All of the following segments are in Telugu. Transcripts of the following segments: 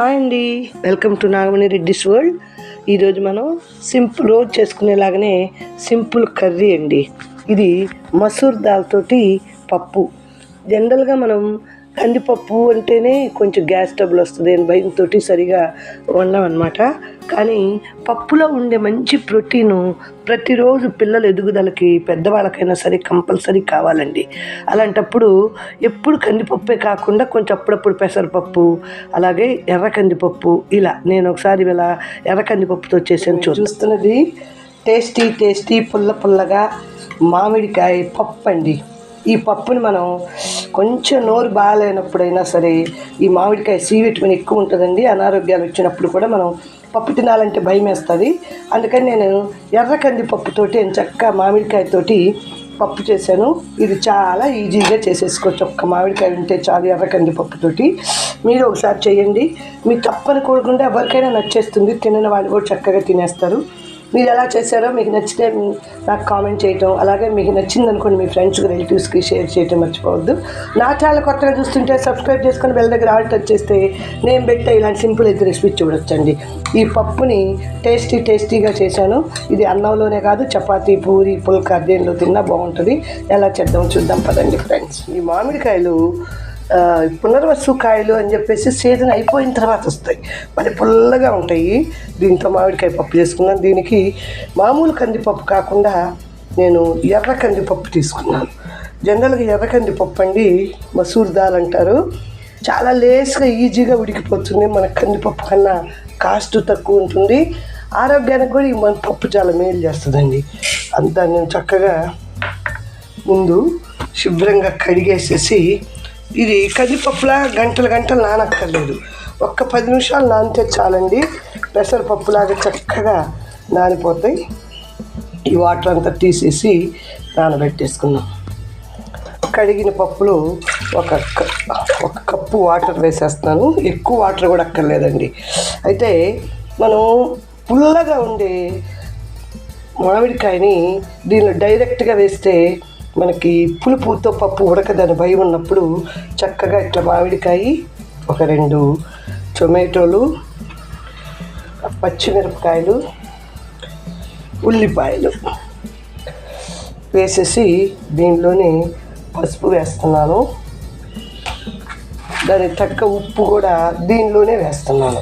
హాయ్ అండి. Welcome to Nagamani Reddy's world. ఈరోజు మనం సింపుల్ రోజు చేసుకునేలాగానే సింపుల్ కర్రీ అండి. ఇది మసూర్ దాల్ తోటి పప్పు. జనరల్గా మనం కందిపప్పు అంటేనే కొంచెం గ్యాస్ ట్రబుల్ వస్తుంది అని భయంతో సరిగా వండమన్నమాట. కానీ పప్పులో ఉండే మంచి ప్రోటీను ప్రతిరోజు పిల్లల ఎదుగుదలకి పెద్దవాళ్ళకైనా సరే కంపల్సరీ కావాలండి. అలాంటప్పుడు ఎప్పుడు కందిపప్పే కాకుండా కొంచెం అప్పుడప్పుడు పెసరపప్పు అలాగే ఎర్ర కందిపప్పు ఇలా నేను ఒకసారి ఇలా ఎర్ర కందిపప్పుతో చేసాను చూస్తున్నది టేస్టీ టేస్టీ పుల్ల పుల్లగా మామిడికాయ పప్పు అండి ఈ పప్పుని మనం కొంచెం నోరు బాగాలేనప్పుడైనా సరే ఈ మామిడికాయ సి విటమిన్ ఎక్కువ ఉంటుందండి అనారోగ్యాలు వచ్చినప్పుడు కూడా మనం పప్పు తినాలంటే భయం వేస్తుంది. అందుకని నేను ఎర్ర కందిపప్పుతోటి చక్కగా మామిడికాయతోటి పప్పు చేశాను. ఇది చాలా ఈజీగా చేసేసుకోవచ్చు. ఒక్క మామిడికాయ ఉంటే చాలు ఎర్ర కందిపప్పుతోటి. మీరు ఒకసారి చేయండి. మీ తప్పని కోరుకుంటే ఎవరికైనా నచ్చేస్తుంది. తినని వాళ్ళు కూడా చక్కగా తినేస్తారు. మీరు ఎలా చేశారో మీకు నచ్చితే నాకు కామెంట్ చేయటం అలాగే మీకు నచ్చింది అనుకోండి మీ ఫ్రెండ్స్కి రిలేటివ్స్కి షేర్ చేయటం మర్చిపోవద్దు. నా ఛానల్ కొత్తగా చూస్తుంటే సబ్స్క్రైబ్ చేసుకొని బెల్ దగ్గర ఆల్ టచ్ చేస్తే నేను పెట్టే ఇలాంటి సింపుల్ అయితే రెసిపీ చూడొచ్చండి. ఈ పప్పుని టేస్టీ టేస్టీగా చేశాను. ఇది అన్నంలోనే కాదు చపాతీ పూరి పుల్కా దేనిలో తిన్నా బాగుంటుంది. ఎలా చేద్దాం చూద్దాం. పదండి ఫ్రెండ్స్ ఈ మామిడికాయలు పునర్వసు కాయలు అని చెప్పేసి సీజన్ అయిపోయిన తర్వాత వస్తాయి. మరి పుల్లగా ఉంటాయి. దీంతో మామిడికాయ పప్పు చేసుకున్నాను. దీనికి మామూలు కందిపప్పు కాకుండా నేను ఎర్ర కందిపప్పు తీసుకున్నాను. జనరల్గా ఎర్ర కందిపప్పు అండి మసూర్ దాల్ అంటారు. చాలా లేస్గా ఈజీగా ఉడికిపోతుంది. మన కందిపప్పు కన్నా కాస్ట్ తక్కువ ఉంటుంది. ఆరోగ్యానికి కూడా ఈ మన పప్పు చాలా మేలు చేస్తుందండి. అంతా నేను చక్కగా ముందు శుభ్రంగా కడిగేసేసి ఇది కందిపప్పులా గంటలు గంటలు నానక్కర్లేదు. ఒక్క పది నిమిషాలు నానితే చాలండి. పెసరపప్పులాగా చక్కగా నానిపోతాయి. ఈ వాటర్ అంతా తీసేసి నానబెట్టేసుకున్నాం కడిగిన పప్పులు ఒక ఒక కప్పు వాటర్ వేసేస్తాను ఎక్కువ వాటర్ కూడా అక్కర్లేదండి. అయితే మనం పుల్లగా ఉండే మామిడికాయని దీనిలో డైరెక్ట్గా వేస్తే మనకి పులుపుతో పప్పు ఉడకదని భయం ఉన్నప్పుడు చక్కగా ఇట్లా మామిడికాయ ఒక రెండు టొమాటోలు పచ్చిమిరపకాయలు ఉల్లిపాయలు వేసేసి దీనిలోనే పసుపు వేస్తున్నాను. దానికి తగ్గ ఉప్పు కూడా దీనిలోనే వేస్తున్నాను.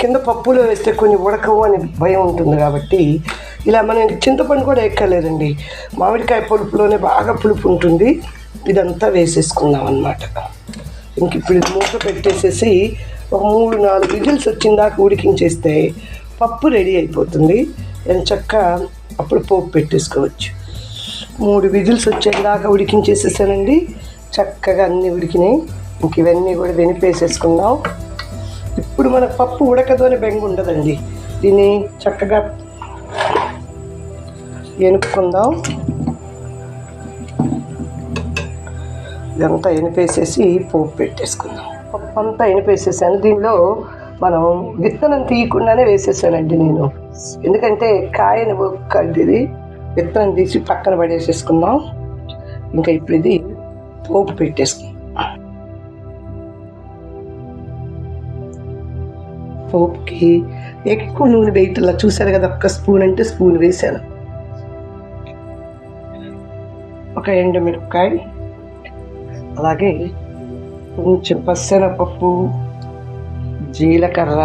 కింద పప్పులో వేస్తే కొన్ని ఉడకవు అని భయం ఉంటుంది కాబట్టి ఇలా మనం చింతపండు కూడా ఎక్కలేదండి మామిడికాయ పులుపులోనే బాగా పులుపు ఉంటుంది ఇదంతా వేసేసుకుందాం అనమాట ఇంక ఇప్పుడు ఇది మూత పెట్టేసేసి ఒక మూడు నాలుగు విజిల్స్ వచ్చిందాక ఉడికించేస్తే పప్పు రెడీ అయిపోతుంది. చక్క అప్పుడు పోపు పెట్టేసుకోవచ్చు. మూడు విజిల్స్ వచ్చేదాకా ఉడికించేసేసానండి. చక్కగా అన్నీ ఉడికినాయి. ఇంక ఇవన్నీ కూడా వెనిపేసేసుకుందాం. ఇప్పుడు మనకు పప్పు ఉడకతోనే బెంగ ఉండదండి దీన్ని చక్కగా ఎనుపుకుందాం ఇదంతా ఎనిపేసేసి పోపు పెట్టేసుకుందాం. పప్పు అంతా ఎనిపేసేసాను దీనిలో మనం విత్తనం తీయకుండానే వేసేసానండి నేను. ఎందుకంటే కాయని ఇది విత్తనం తీసి పక్కన పడేసేసుకుందాం. ఇంకా ఇప్పుడు ఇది పోపు పెట్టేసుకుందాం. పోపుకి ఎక్కువ నూనె వేయటల్లా చూశారు కదా ఒక్క స్పూన్ అంటే స్పూన్ వేసాను ఒక ఎండుమిరపకాయ అలాగే కొంచెం పసెనపప్పు జీలకర్ర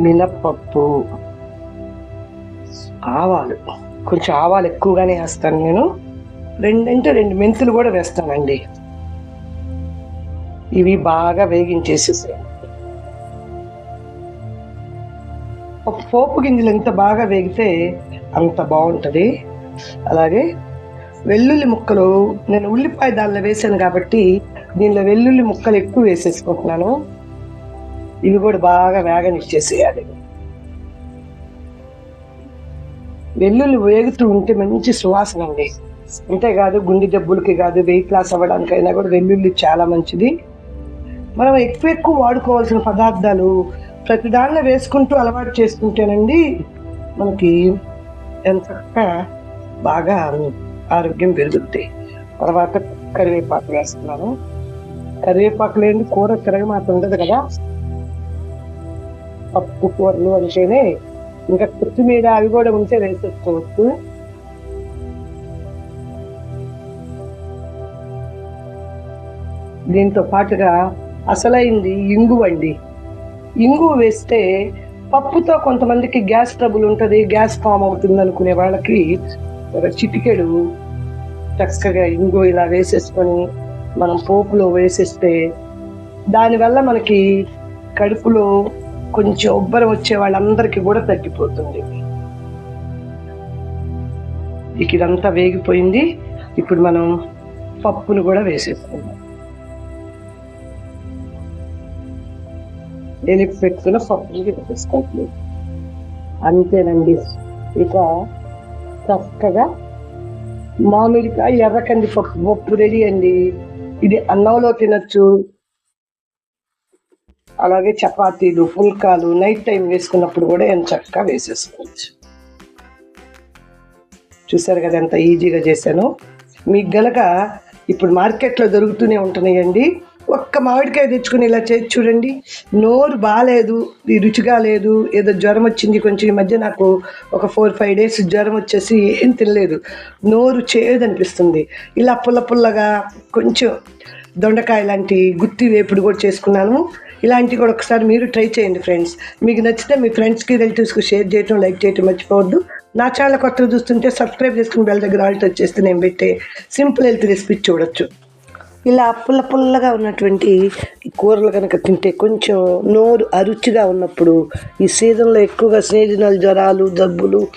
మినప్పప్పు ఆవాలు. కొంచెం ఆవాలు ఎక్కువగానే వేస్తాను నేను. రెండంటే రెండు మెంతులు కూడా వేస్తానండి. ఇవి బాగా వేగించేసేసాయి ఒక పోపు గింజలు ఎంత బాగా వేగితే అంత బాగుంటుంది. అలాగే వెల్లుల్లి ముక్కలు నేను ఉల్లిపాయ దానిలో వేసాను కాబట్టి దీనిలో వెల్లుల్లి ముక్కలు ఎక్కువ వేసేసుకుంటున్నాను. ఇవి కూడా బాగా వేగనిచ్చేసేయాలి వెల్లుల్లి వేగుతూ ఉంటే మంచి సువాసన అండి. అంతేకాదు గుండె జబ్బులకి కాదు వెయిట్ లాస్ అవ్వడానికైనా కూడా వెల్లుల్లి చాలా మంచిది. మనం ఎక్కువ ఎక్కువ వాడుకోవాల్సిన పదార్థాలు ప్రతి దానిలో వేసుకుంటూ అలవాటు చేసుకుంటేనండి మనకి ఎంత బాగా ఆరోగ్యం పెరుగుద్ది. తర్వాత కరివేపాకు వేస్తున్నాను. కరివేపాకు లేని కూర తిరగ మాత్రం ఉండదు కదా? పప్పు కూరలు అంటేనే ఇంకా కొత్తిమీర అవి కూడా ఉంటే వేసేసుకోవచ్చు. దీంతో పాటుగా అసలైంది ఇంగు అండి. ఇంగు వేస్తే పప్పుతో కొంతమందికి గ్యాస్ ట్రబుల్ ఉంటుంది గ్యాస్ ఫామ్ అవుతుంది అనుకునే వాళ్ళకి ఒక చిటికెడు చక్కగా ఇంగు ఇలా వేసేసుకొని మనం పోపులో వేసేస్తే దానివల్ల మనకి కడుపులో కొంచెం ఉబ్బరం వచ్చే వాళ్ళందరికీ కూడా తగ్గిపోతుంది. ఇక ఇదంతా వేగిపోయింది. ఇప్పుడు మనం పప్పును కూడా వేసేసుకుందాం. ఎలిపి పెట్టుకున్న పప్పుని వేసేసుకుంటుంది అంతేనండి. ఇక చక్కగా మామిడికాయ ఎర్ర కందిపప్పు పప్పు రెడీ అండి. ఇది అన్నంలో తినచ్చు. అలాగే చపాతీలు పుల్కాలు నైట్ టైం వేసుకున్నప్పుడు కూడా ఎంత చక్కగా వేసేసుకోవచ్చు. చూసారు కదా ఎంత ఈజీగా చేశాను. మీకు గనక ఇప్పుడు మార్కెట్లో దొరుకుతూనే ఉంటున్నాయండి. ఒక్క మామిడికాయ తెచ్చుకుని ఇలా చేసి చూడండి. నోరు బాగాలేదు ఇది రుచిగా లేదు. ఏదో జ్వరం వచ్చింది కొంచెం ఈ మధ్య నాకు ఒక ఫోర్ ఫైవ్ డేస్ జ్వరం వచ్చేసి ఏం తినలేదు. నోరు చేదనిపిస్తుంది. ఇలా పుల్ల పుల్లగా కొంచెం దొండకాయ లాంటి గుత్తి వేపుడు కూడా చేసుకున్నాను. ఇలాంటివి కూడా ఒకసారి మీరు ట్రై చేయండి ఫ్రెండ్స్. మీకు నచ్చితే మీ ఫ్రెండ్స్కి రిలేటివ్స్కి షేర్ చేయటం లైక్ చేయటం మర్చిపోవద్దు. నా ఛానల్ కొత్తగా చూస్తుంటే సబ్స్క్రైబ్ చేసుకుని బెల్ దగ్గర ఆల్ట్ వచ్చేస్తే నేను పెట్టే సింపుల్ హెల్త్ రెసిపీ చూడొచ్చు. ఇలా పుల్ల పుల్లగా ఉన్నటువంటి కూరలు కనుక తింటే కొంచెం నోరు అరుచిగా ఉన్నప్పుడు ఈ సీజన్లో ఎక్కువగా సీజనల్ జ్వరాలు జబ్బులు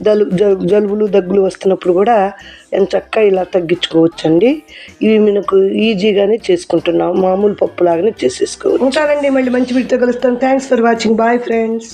జలు జలుబులు దగ్గులు వస్తున్నప్పుడు కూడా ఎంత చక్కగా ఇలా తగ్గించుకోవచ్చండి. ఇవి మనకు ఈజీగానే చేసుకుంటున్నాం. మామూలు పప్పులాగానే చేసేసుకోవచ్చు. ఉంటానండి మళ్ళీ మంచి వీటితో కలుస్తాం. Thanks for watching bye friends